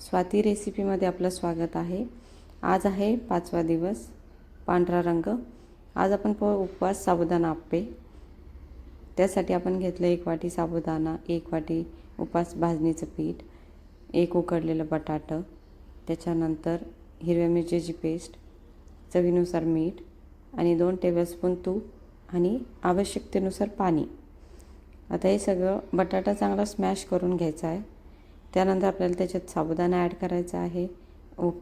स्वाती रेसिपीमध्ये आपलं स्वागत आहे. आज आहे पाचवा दिवस पांढरा रंग. आज आपण प उपवास साबुदाणा आप्पे. त्यासाठी आपण घेतलं एक वाटी साबुदाणा एक वाटी उपास भाजणीचं पीठ एक उकडलेलं बटाटं त्याच्यानंतर हिरव्या मिरचीची पेस्ट चवीनुसार मीठ आणि दोन टेबलस्पून तूप आणि आवश्यकतेनुसार पाणी. आता हे सगळं बटाटा चांगला स्मॅश करून घ्यायचा आहे. त्यानंतर आपल्याला त्याच्यात साबुदाणा ॲड करायचा आहे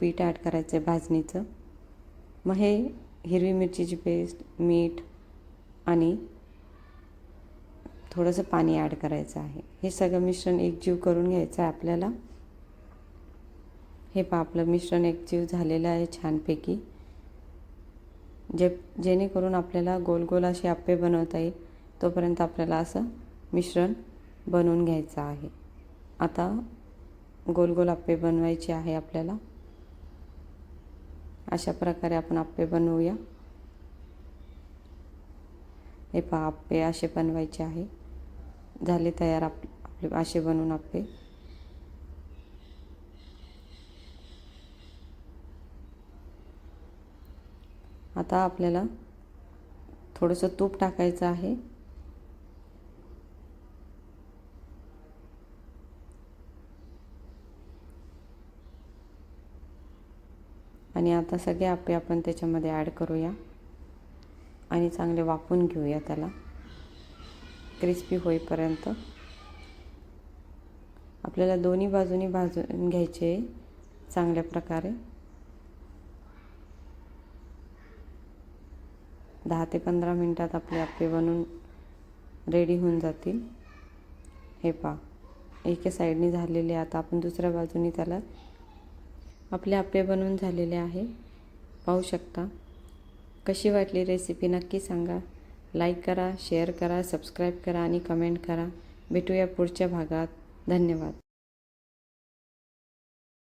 पीठ ॲड करायचं आहे भाजणीचं. मग हे हिरवी मिरचीची पेस्ट मीठ आणि थोडंसं पाणी ॲड करायचं आहे. हे सगळं मिश्रण एकजीव करून घ्यायचं आहे आपल्याला. हे पा आपलं मिश्रण एकजीव झालेलं आहे छानपैकी. जे जेणेकरून आपल्याला गोल गोल असे आप्पे बनवता येईल तोपर्यंत आपल्याला असं मिश्रण बनवून घ्यायचं आहे. आता गोल गोल आप्पे बनवायचे आहे आपल्याला. अशा प्रकारे आपण आप्पे बनवूया. हे पहा आप्पे असे बनवायचे आहे. झाले तयार आप आपले असे बनवून आप्पे. आता आपल्याला थोडंसं तूप टाकायचं आहे. आणि आता सगळे आप्पे आपण त्याच्यामध्ये ॲड करूया. आणि चांगले वाफून घेऊया त्याला. क्रिस्पी होईपर्यंत. आपल्याला दोन्ही बाजूनी भाजून घ्यायचे चांगल्या प्रकारे. दहा ते पंधरा मिनटात आपले आप्पे बनून रेडी होऊन जातील. हे पा एके साईडनी झालेले आता आपण दुसऱ्या बाजूनी त्याला आपले आपले बनवून झालेले आहे. पाहू शकता. कशी वाटली रेसिपी नक्की सांगा. लाईक करा शेअर करा सबस्क्राईब करा आणि कमेंट करा. भेटूया पुढच्या भागात. धन्यवाद.